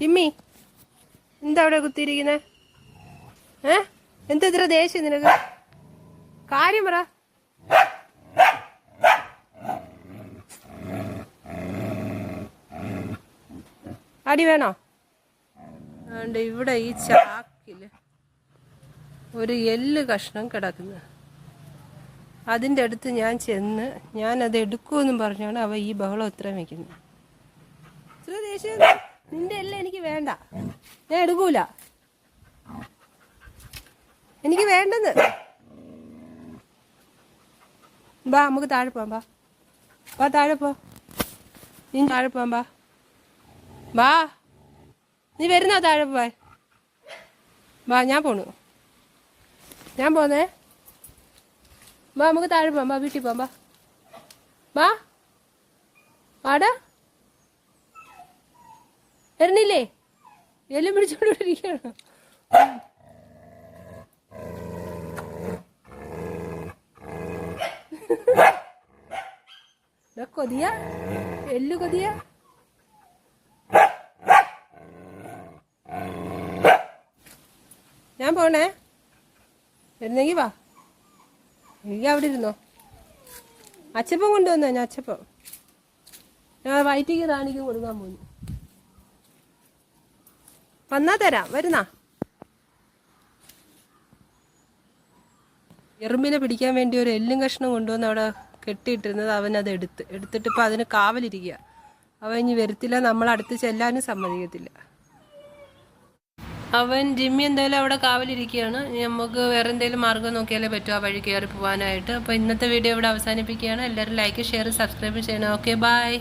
Jimmy എന്താ അവിടെ കുത്തിയിരിക്കുന്നെ? ഏ? എന്താ ഇത്ര ദേഷ്യം നിനക്ക്? കാര്യം പറ. അടി വേണോ? അതുകൊണ്ട് ഇവിടെ ഈ ചാക്കിൽ ഒരു എല്ല് കഷ്ണം കിടക്കുന്നു. അതിന്റെ അടുത്ത് ഞാൻ ചെന്ന് ഞാൻ അത് എടുക്കുമെന്നും പറഞ്ഞാണ് അവ ഈ ബഹളം ഇത്രയും വയ്ക്കുന്നത് ഇത്ര ദേഷ്യം? നിന്റെ എല്ലാം എനിക്ക് വേണ്ട. ഞാൻ എടുക്കൂല. എനിക്ക് വേണ്ടെന്ന്. ബാ നമുക്ക് താഴെ പോവാം ബാ. ബാ താഴെ പോ. നീ താഴെ പോവാം ബാ. ബാ. നീ വരുന്നോ താഴെ പോവാൻ? ബാ ഞാൻ പോണു. ഞാൻ പോന്നേ. ബാ നമുക്ക് താഴെ പോവാം ബാ വീട്ടിൽ പോവാം ബാ. ബാ. വാടാ വരുന്നില്ലേ? എല്ലാം പിടിച്ചോണ്ട് ഇവിടെ ഇരിക്കുകയാണോ ഇതാ കൊതിയ? എല്ലു കൊതിയ? ഞാൻ പോണേ. വരുന്നെങ്കി വാ. എനിക്ക് അവിടെ ഇരുന്നോ? അച്ചപ്പം കൊണ്ടുവന്നോ? ഞാൻ അച്ചപ്പം. ഞാൻ വയറ്റിക്ക് റാണിക്ക് കൊടുക്കാൻ പോന്നു. വന്നാ തരാം വരുന്നാ. എറുമ്പിനെ പിടിക്കാൻ വേണ്ടി ഒരു എല്ലും കഷ്ണം കൊണ്ടുവന്ന് അവിടെ കെട്ടിയിട്ടിരുന്നത് അവൻ അത് എടുത്ത്. എടുത്തിട്ട് ഇപ്പം അതിന് കാവലിരിക്കുക. അവൻ ഇനി വരത്തില്ല നമ്മൾ അടുത്ത് ചെല്ലാനും സമ്മതിക്കത്തില്ല. അവൻ ജിമ്മി എന്തായാലും അവിടെ കാവലിരിക്കുകയാണ്. നമുക്ക് വേറെ എന്തെങ്കിലും മാർഗം നോക്കിയാലേ പറ്റും ആ വഴി കയറി പോകാനായിട്ട് അപ്പോൾ ഇന്നത്തെ വീഡിയോ ഇവിടെ അവസാനിപ്പിക്കുകയാണ്. എല്ലാവരും ലൈക്ക് ഷെയർ സബ്സ്ക്രൈബ് ചെയ്യണം. Okay bye